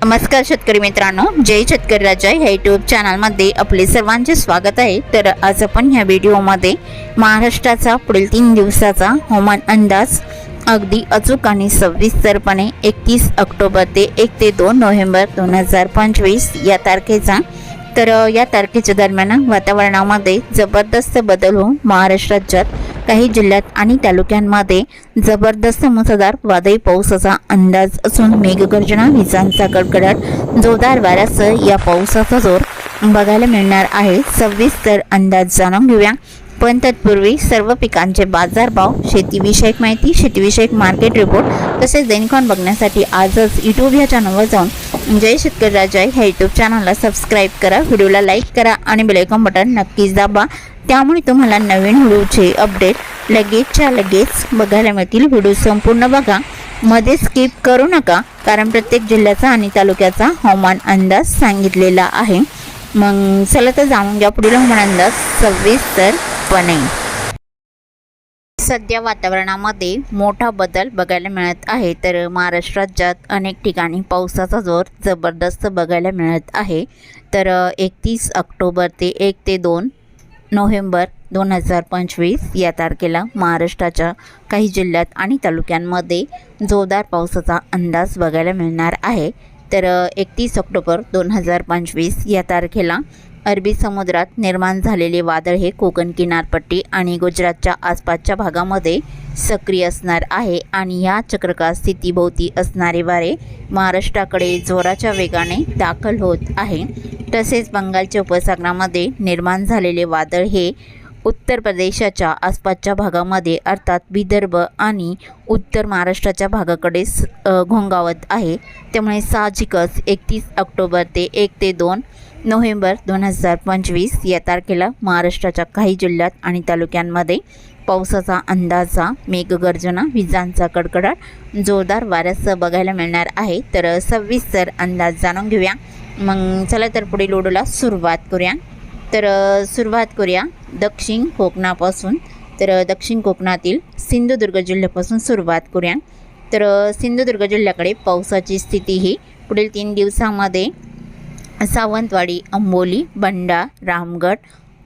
नमस्कार शेतकरी मित्रांनो जय शेतकरी राजा. ह्या युट्यूब चॅनलमध्ये आपले सर्वांचे स्वागत आहे. तर आज आपण ह्या व्हिडिओमध्ये महाराष्ट्राचा पुढील तीन दिवसाचा हवामान अंदाज अगदी अचूक आणि सविस्तरपणे एकतीस ऑक्टोबर ते एक ते दोन नोव्हेंबर दोन हजार पंचवीस या तारखेचा. तर या तारखेच्या दरम्यान वातावरणामध्ये जबरदस्त बदल होऊन महाराष्ट्र राज्यात काही जिल्ह्यात आणि तालुक्यांमध्ये जबरदस्त मुसळधार वादळी पावसाचा अंदाज असून मेघगर्जना विजांचा कडकडाट जोरदार वाऱ्यासह या पावसाचा जोर बघायला मिळणार आहे. सविस्तर अंदाज जाणून घेऊया. पण तत्पूर्वी सर्व पिकांचे बाजारभाव शेतीविषयक माहिती शेतीविषयक मार्केट रिपोर्ट तसेच दैनिकॉन बघण्यासाठी आजच यूट्यूब या चॅनलवर जाऊन जय शेतकरी राजा ह्या यूट्यूब चॅनलला सबस्क्राईब करा व्हिडिओला लाईक करा आणि बेलायकॉन बटन नक्कीच दाबा. त्यामुळे तुम्हाला नवीन व्हिडिओचे अपडेट लगेचच्या लगेच बघायला मिळतील. व्हिडिओ संपूर्ण बघा. मध्ये स्किप करू नका कारण प्रत्येक जिल्ह्याचा आणि तालुक्याचा हवामान अंदाज सांगितलेला आहे. मग चला तर जाणून घ्या पुढील हवामान अंदाज. सविस्तरपणे सध्या वातावरणामध्ये मोठा बदल बघायला मिळत आहे. तर महाराष्ट्र राज्यात अनेक ठिकाणी पावसाचा जोर जबरदस्त बघायला मिळत आहे. तर एकतीस ऑक्टोबर ते एक ते दोन नोव्हेंबर दोन हजार पंचवीस या तारखेला महाराष्ट्राच्या काही जिल्ह्यात आणि तालुक्यांमध्ये जोरदार पावसाचा अंदाज बघायला मिळणार आहे. तर एकतीस ऑक्टोबर दोन हजार पंचवीस या तारखेला अरबी समुद्रात निर्माण झालेले वादळ हे कोकण किनारपट्टी आणि गुजरातच्या आसपासच्या भागामध्ये सक्रिय असणार आहे आणि या चक्रकार स्थितीभोवती असणारे वारे महाराष्ट्राकडे जोराच्या वेगाने दाखल होत आहे. तसेच बंगालच्या उपसागरामध्ये निर्माण झालेले वादळ हे उत्तर प्रदेशाच्या आसपासच्या भागामध्ये अर्थात विदर्भ आणि उत्तर महाराष्ट्राच्या भागाकडे स- घोंगावत आहे. त्यामुळे साहजिकच एकतीस ऑक्टोबर ते एक ते दोन नोव्हेंबर दोन हजार पंचवीस या तारखेला महाराष्ट्राच्या काही जिल्ह्यात आणि तालुक्यांमध्ये पावसाचा अंदाजा मेघगर्जना विजांचा कडकडाट जोरदार वाऱ्यासह बघायला मिळणार आहे. तर सविस्तर अंदाज जाणून घेऊया. मग चला तर पुढील ओढूला सुरुवात करूया. तर सुरुवात करूया. दक्षिण कोकणापासून तर दक्षिण कोकणातील सिंधुदुर्ग जिल्ह्यापासून सुरुवात करूया. तर सिंधुदुर्ग जिल्ह्याकडे पावसाची स्थिती ही पुढील तीन दिवसामध्ये सावंतवाडी अंबोली बंडा रामगड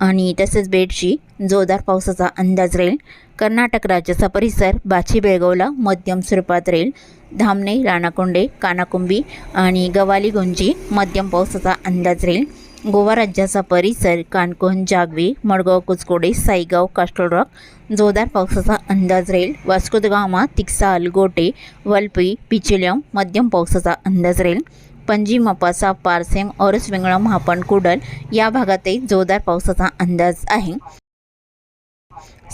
आणि तसेच बेडशी जोरदार पावसाचा अंदाज राहील. कर्नाटक राज्याचा परिसर बाची बेळगावला मध्यम स्वरूपात राहील. धामणे राणाकोंडे कानाकुंबी आणि गवाली गुंजी मध्यम पावसाचा अंदाज राहील. गोवा राज्याचा परिसर काणकोण जागवी मडगाव कुचकोडे साईगाव कास्टल रॉक जोरदार पावसाचा अंदाज राहील. वास्कोदगामा तिक्साल गोटे वलपी पिचिलियम मध्यम पावसाचा अंदाज राहील. पणजी मपासा पारसेम औरस वेंगळा महापण कुडल या भागातही जोरदार पावसाचा अंदाज आहे.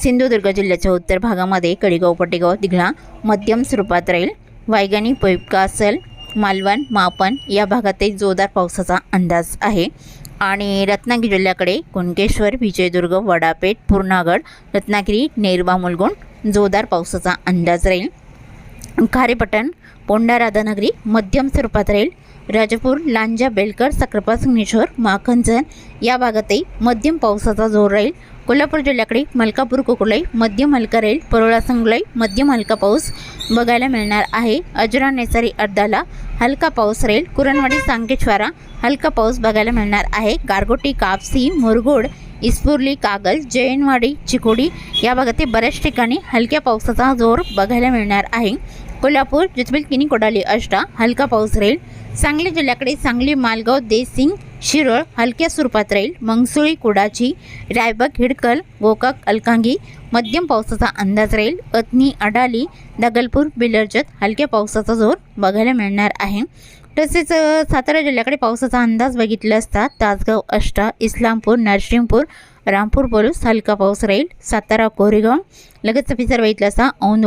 सिंधुदुर्ग जिल्ह्याच्या उत्तर भागामध्ये कडेगाव पटेगाव दिघळा मध्यम स्वरूपात राहील. वायगणी पैपकासल मालवण मापन या भागातही जोरदार पावसाचा अंदाज आहे. आणि रत्नागिरी जिल्ह्याकडे कुणकेश्वर विजयदुर्ग वडापेठ पूर्णागड रत्नागिरी नेरवा मुलगुण जोरदार पावसाचा अंदाज राहील. खारेपटण पोंडा राधानगरी मध्यम स्वरूपात राहील. राजापूर लांजा बेलकर सक्रपा सिंगनेश्वर माखनजन या भागातही मध्यम पावसाचा जोर राहील. कोल्हापूर जिल्ह्याकडे मलकापूर कुकुलाई मध्यम हलका राहील. परोळा संगलाई मध्यम हलका पाऊस बघायला मिळणार आहे. अजरा नेसारी अर्धाला हलका पाऊस राहील. कुरणवाडी सांकेश्वारा हलका पाऊस बघायला मिळणार आहे. गारगोटी कापसी मुरगोड इस्पुर्ली कागल जैनवाडी चिकोडी या भागातील बऱ्याच ठिकाणी हलक्या पावसाचा जोर बघायला मिळणार आहे. कोल्हापूर जितबिल किनी कोडाली अष्टा हलका पाऊस राहील. सांगली जिल्ह्याकडे सांगली मालगाव देसिंग शिरोळ हलक्या स्वरूपात राहील. मंगसुळी कुडाची रायबग हिडकल गोकाक अलकांगी मध्यम पावसाचा अंदाज राहील. अतनी अडाली दगलपूर बिलर्जत हलक्या पावसाचा जोर बघायला मिळणार आहे. तसेच सातारा जिल्ह्याकडे पावसाचा अंदाज बघितला असता तासगाव अष्टा इस्लामपूर नरसिंहपूर रामपूर पोलूस हलका पाऊस राहील सातारा कोरेगाव. लगेच पिसर बघितलं असता औंध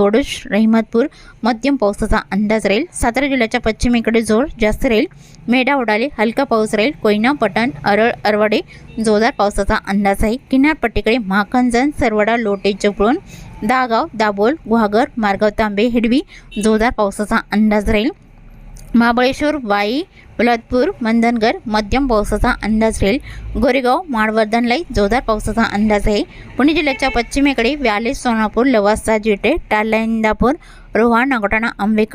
रहिमतपूर मध्यम पावसाचा अंदाज राहील सातारा जिल्ह्याच्या पश्चिमेकडे जोर जास्त राहील मेढा उडाले हलका पाऊस राहील कोयना पटण अरळ अरवाडे जोरदार पावसाचा अंदाज आहे. किनारपट्टीकडे महाकंजन सरवडा लोटे चपळून दागाव दाभोल गुहागर मारगाव तांबे हिडवी जोरदार पावसाचा अंदाज राहील महाबळेश्वर वाई बलदपूर मंधनगर मध्यम पावसाचा अंदाज राहील. गोरेगाव माळवर्धनलाही जोरदार पावसाचा अंदाज आहे. पुणे जिल्ह्याच्या पश्चिमेकडे व्याले सोनापूर लवासा जिटे टाला इंदापूर रोहा नागोटाणा आंबे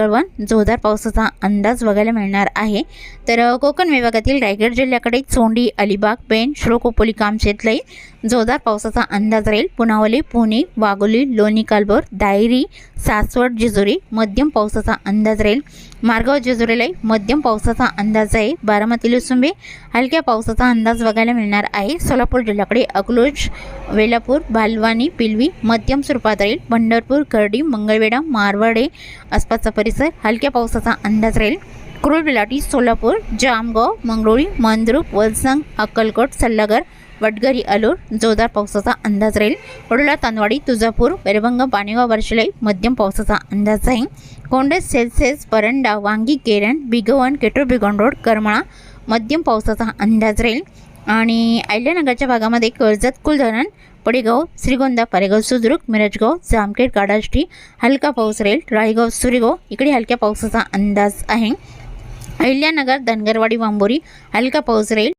जोरदार पावसाचा अंदाज बघायला मिळणार आहे. तर कोकण विभागातील रायगड जिल्ह्याकडे चोंडी अलिबाग पेण श्रोकोपोली कामशेतलाई जोरदार पावसाचा अंदाज राहील. पुनावली पुणे वाघोली लोणी कालभोर दायरी सासवड जेजुरी मध्यम पावसाचा अंदाज राहील. मार्गाव जेजुरीला मध्यम पावसाचा अंदाज आहे. बारामती लुसुंबे हलक्या पावसाचा अंदाज बघायला मिळणार आहे. सोलापूर जिल्ह्याकडे अकलोज वेलापूर बालवानी पिलवी मध्यम स्वरूपात राहील पंढरपूर करडी मंगळवेढा मारवाडे आसपासचा परिसर हलक्या पावसाचा अंदाज राहील. क्रूर बिलाटी सोलापूर जामगाव मंगरुळी मंद्रुप वलसंग अक्कलकोट सल्लागर वडगरी अलोर जोरदार पावसाचा अंदाज राहील. वडोला तांदवाडी तुळजापूर वैरभंग पाणीगाव वर्षलाई मध्यम पावसाचा अंदाज आहे कोंडेस सेल्सेस परंडा वांगी केरण बिगवन केटो बिगोंडोड करमळा मध्यम पावसाचा अंदाज राहील. आणि अहिल्यानगरच्या भागामध्ये कर्जत कुलधरण पडेगाव श्रीगोंदा पारेगाव सुद्रुक मिरजगाव जामखेड काडाष्टी हलका पाऊस राहील. राळेगाव सुरेगाव इकडे हलक्या पावसाचा अंदाज आहे. अहिल्यानगर धनगरवाडी वांबोरी हलका पाऊस राहील.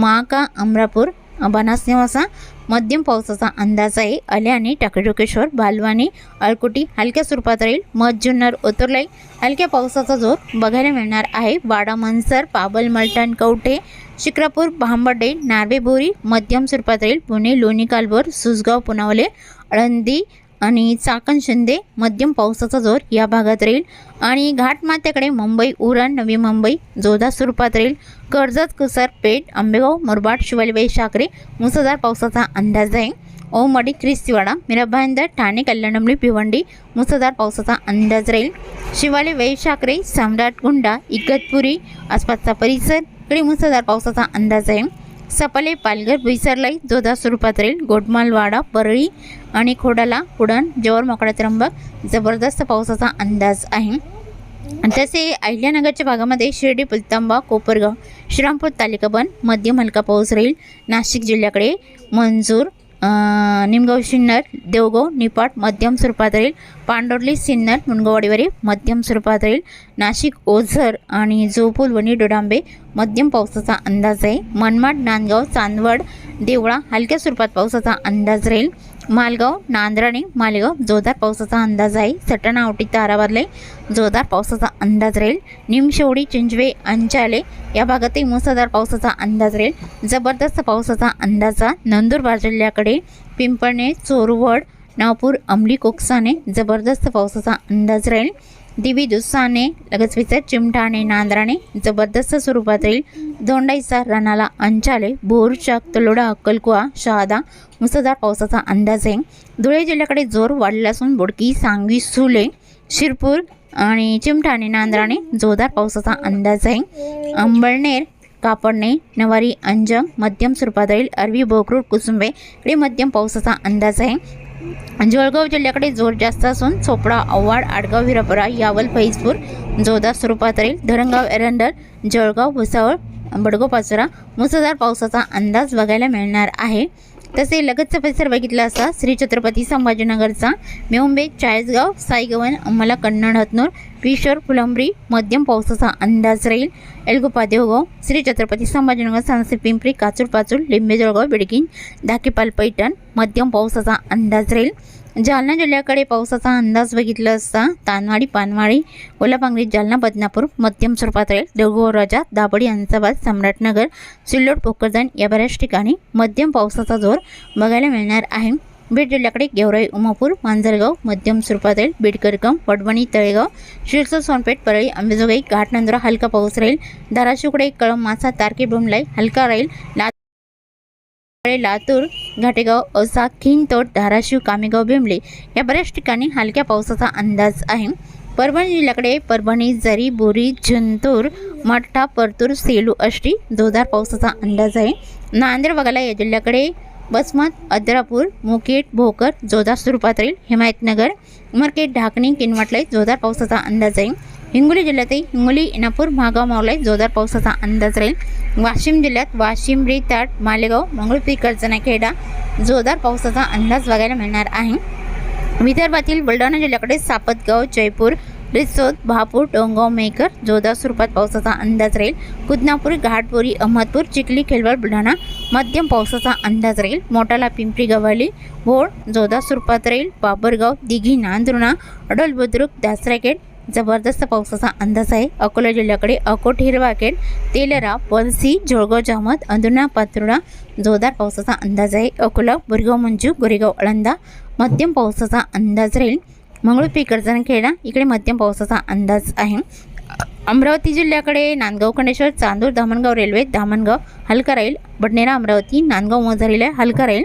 महाका अमरापूर बनासनिवासा मध्यम पावसाचा अंदाज आहे. अल्याने टाकेडोकेश्वर बालवानी अळकुटी हलक्या स्वरूपात राहील. मध जुन्नर ओतरलाई हलक्या पावसाचा जोर बघायला मिळणार आहे. वाडा मनसर पाबल मलटण कवठे शिक्रापूर भांबडे नार्वे बोरी मध्यम स्वरूपात राहील. पुणे लोणी कालभोर सुसगाव पुनावले आळंदी आणि चाकण शिंदे मध्यम पावसाचा जोर या भागात राहील. आणि घाटमाथ्याकडे मुंबई उरण नवी मुंबई जोरदार स्वरूपात राहील. कर्जत कुसर पेठ आंबेगाव मुरबाड शिवालीबाई शाकरे मुसळधार पावसाचा अंदाज आहे. ओमडी क्रिस्तीवाडा मिराभाईंदर ठाणे कल्याणमली भिवंडी मुसळधार पावसाचा अंदाज राहील. शिवाली वैशाकरे सम्राट गुंडा इगतपुरी आसपासचा परिसर इकडे मुसळधार पावसाचा अंदाज आहे. सपाले पालघर विसरलाई जोरदार स्वरूपात राहील गोटमालवाडा परळी आणि खोडाला उडण जवळ मोकळा त्र्यंबक. जबरदस्त पावसाचा अंदाज आहे. तसे अहिल्यानगरच्या भागामध्ये शिर्डी पुलतांबा कोपरगाव श्रीरामपूर तालुका बन मध्य हलका पाऊस राहील. नाशिक जिल्ह्याकडे मंजूर निमगाव सिन्नर देवगाव निपाट मध्यम स्वरूपात राहील पांडोर्ली सिन्नर मुनगवाडीवरी मध्यम स्वरूपात राहील नाशिक ओझर आणि जोपूल वणी डोडांबे मध्यम पावसाचा अंदाज आहे. मनमाड नांदगाव चांदवड देवळा हलक्या स्वरूपात पावसाचा अंदाज राहील. मालगाव नांद्राणे मालेगाव जोरदार पावसाचा अंदाज आहे. सटाणा आवटी तारावरले जोरदार पावसाचा अंदाज राहील. निमशेवडी चिंचवे अंचाले या भागातही मुसळधार पावसाचा अंदाज राहील. जबरदस्त पावसाचा अंदाज नंदुरबार जिल्ह्याकडे पिंपळणे चोरवड नागपूर अंमली कोकसाने जबरदस्त पावसाचा अंदाज राहील. दिवी दुस्साने लगेच चिमठाणे नांद्राणे जबरदस्त स्वरूपातील राहील दोंडाईचा रणाला अंचाले बोरचाक तलोडा अक्कलकुवा शहादा मुसळधार पावसाचा अंदाज आहे. धुळे जिल्ह्याकडे जोर वाढला असून बोडकी सांगवी सुले शिरपूर आणि चिमठाणे नांद्राणे जोरदार पावसाचा अंदाज आहे. अंबळनेर कापडणे नवारी अंजम मध्यम स्वरूपात राहील अरवी बोकरूड कुसुंबे इकडे मध्यम पावसाचा अंदाज आहे. जळगाव जिल्ह्याकडे जोर जास्त असून चोपडा आव्हाड आडगाव हिरापुरा यावल फैजपूर जोधा स्वरूपात राहील. धरणगाव एरंडर जळगाव भुसावळ बडगोपाचोरा मुसळधार पावसाचा अंदाज बघायला मिळणार आहे. तसे लगतचा परिसर बघितला असता श्री छत्रपती संभाजीनगरचा. मेहुंबे चाळीसगाव साईगवन अंमला कन्नड हतनूर पिशोर फुलंब्री मध्यम पावसाचा अंदाज राहील. एलगोपा देवगाव श्री छत्रपती संभाजीनगर सांसे पिंपरी काचूर पाचूर लिंबे जळगाव बिडकीन धाकेपाल पैठण मध्यम पावसाचा अंदाज राहील. जालना जिल्ह्याकडे पावसाचा अंदाज बघितला असता तानवाडी पानवाडी ओलापांगरी जालना बदनापूर मध्यम स्वरूपात राहील. देवगो दाबडी अंसाबाद सम्राटनगर सिल्लोड पोकरदन या बऱ्याच ठिकाणी मध्यम पावसाचा जोर बघायला मिळणार आहे. बीड जिल्ह्याकडे गेवराई उमापूर मांजरगाव मध्यम स्वरूपात राहील. बीडकरकम वडवणी तळेगाव शिरसो सोनपेठ परळी अंबेजोगाई घाटनंदुरा हलका पाऊस राहील. धाराशिवकडे कळम मासा तारके बुमलाई हलका राहील. ला लातूर घाटेगाव औसा खिंतोड धाराशिव कामेगाव बिमले या बऱ्याच ठिकाणी हलक्या पावसाचा अंदाज आहे. परभणी जिल्ह्याकडे परभणी जरी बोरी जंतूर मठा परतूर सेलू अष्टी जोरदार पावसाचा अंदाज आहे. नांदेड वगळा या जिल्ह्याकडे बसमत अद्रापूर मुकेट भोकर जोरदार स्वरूपात राहील. हिमायतनगर उमरकेट ढाकणी किनवटलाई जोरदार पावसाचा अंदाज आहे. हिंगोली जिल्ह्यातही हिंगोली इनापूर महागाव मावलाई जोरदार पावसाचा अंदाज राहील. वाशिम जिल्ह्यात वाशिम रिताट मालेगाव मंगळपी कर्जनाखेडा जोरदार पावसाचा अंदाज बघायला मिळणार आहे. विदर्भातील बुलढाणा जिल्ह्याकडे सापतगाव जयपूर रिसोद भापूर डोंगाव मेकर जोरदार स्वरूपात पावसाचा अंदाज राहील. कुदनापूर घाटपुरी अहमदपूर चिखली खेलवाड बुलढाणा मध्यम पावसाचा अंदाज राहील. मोटाला पिंपरी गव्हाली भोळ जोरदार स्वरूपात राहील. बाबरगाव दिघी नांदुर्णा अडल बुद्रुक दासराखेड जबरदस्त पावसाचा अंदाज आहे. अकोला जिल्ह्याकडे अकोट हिरवाखेड तेलरा पलसी जोळगाव जामत अंदुना पातुर्डा जोरदार पावसाचा अंदाज आहे. अकोला बुरगाव मंजू गोरेगाव अळंदा मध्यम पावसाचा अंदाज राहील. मंगळूर कर्जनखेडा इकडे मध्यम पावसाचा अंदाज आहे. अमरावती जिल्ह्याकडे नांदगाव खंडेश्वर चांदूर धामणगाव रेल्वे धामणगाव हलका राहील. बडनेरा अमरावती नांदगाव मोझारीला हलका राहील.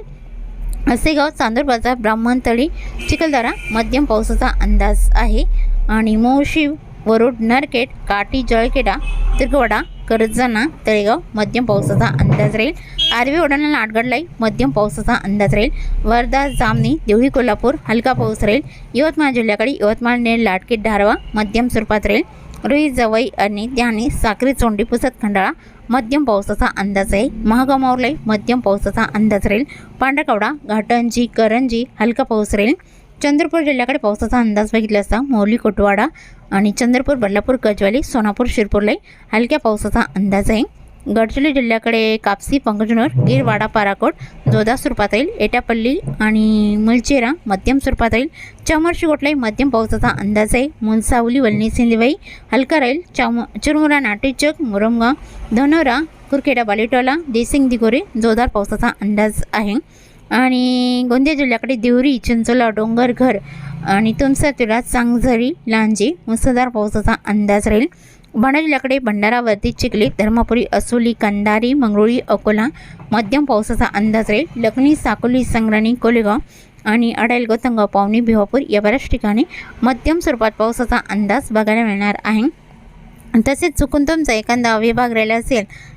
असेगाव चांदूर बाजार ब्राह्मणतळी चिखलदरा मध्यम पावसाचा अंदाज आहे. आणि मोशी वरुड नरकेट काटी जळकेडा तिरकवडा कर्जना तळेगाव मध्यम पावसाचा अंदाज राहील. आरवी ओढाणा आटगडलाई मध्यम पावसाचा अंदाज राहील. वर्धा जामनी देवळी कोल्हापूर हलका पाऊस राहील. यवतमाळ जिल्ह्याकडे यवतमाळ नेर लाटकेट धारवा मध्यम स्वरूपात राहील. रुई जवई आणि त्याने साखरी चोंडी पुसत खंडाळा मध्यम पावसाचा अंदाज आहे. महागाव मावलाई मध्यम पावसाचा अंदाज राहील. पांढरकवडा घाटंजी करंजी हलका पाऊस राहील. चंद्रपूर जिल्ह्याकडे पावसाचा अंदाज बघितला असता मोरली कोटवाडा आणि चंद्रपूर बदलापूर गजवाली सोनापूर शिरपूरलाई हलक्या पावसाचा अंदाज आहे. गडचिरोली जिल्ह्याकडे कापसी पंकजनूर गिरवाडा पाराकोट जोधा स्वरूपात येईल एटापल्ली आणि मुलचेरा मध्यम स्वरूपात राहील चामर्शी गोटलाई मध्यम पावसाचा अंदाज आहे. मुलसावली वलनी सिंधीबाई हलका राहील चाम चिरमुरा नाटेचक मुरमगा धनोरा कुरखेडा बालेटोला देसिंग दिगोरे जोरदार पावसाचा अंदाज आहे. आणि गोंदिया जिल्ह्याकडे देवरी चिंचोला डोंगरघर आणि तुमसरतुला चांगझरी लांजी मुसळधार पावसाचा अंदाज राहील. बुलढाणा जिल्ह्याकडे भंडारावरती चिखली धर्मपुरी असोली कंदारी मंगरुळी अकोला मध्यम पावसाचा अंदाज राहील. लखनी साकोली संग्राणी कोलेगाव आणि अडाईल गोतंगाव पावनी भिवापूर या बऱ्याच ठिकाणी मध्यम स्वरूपात पावसाचा अंदाज बघायला मिळणार आहे. तसेच चुकून तुमचा एखादा विभाग राहिला असेल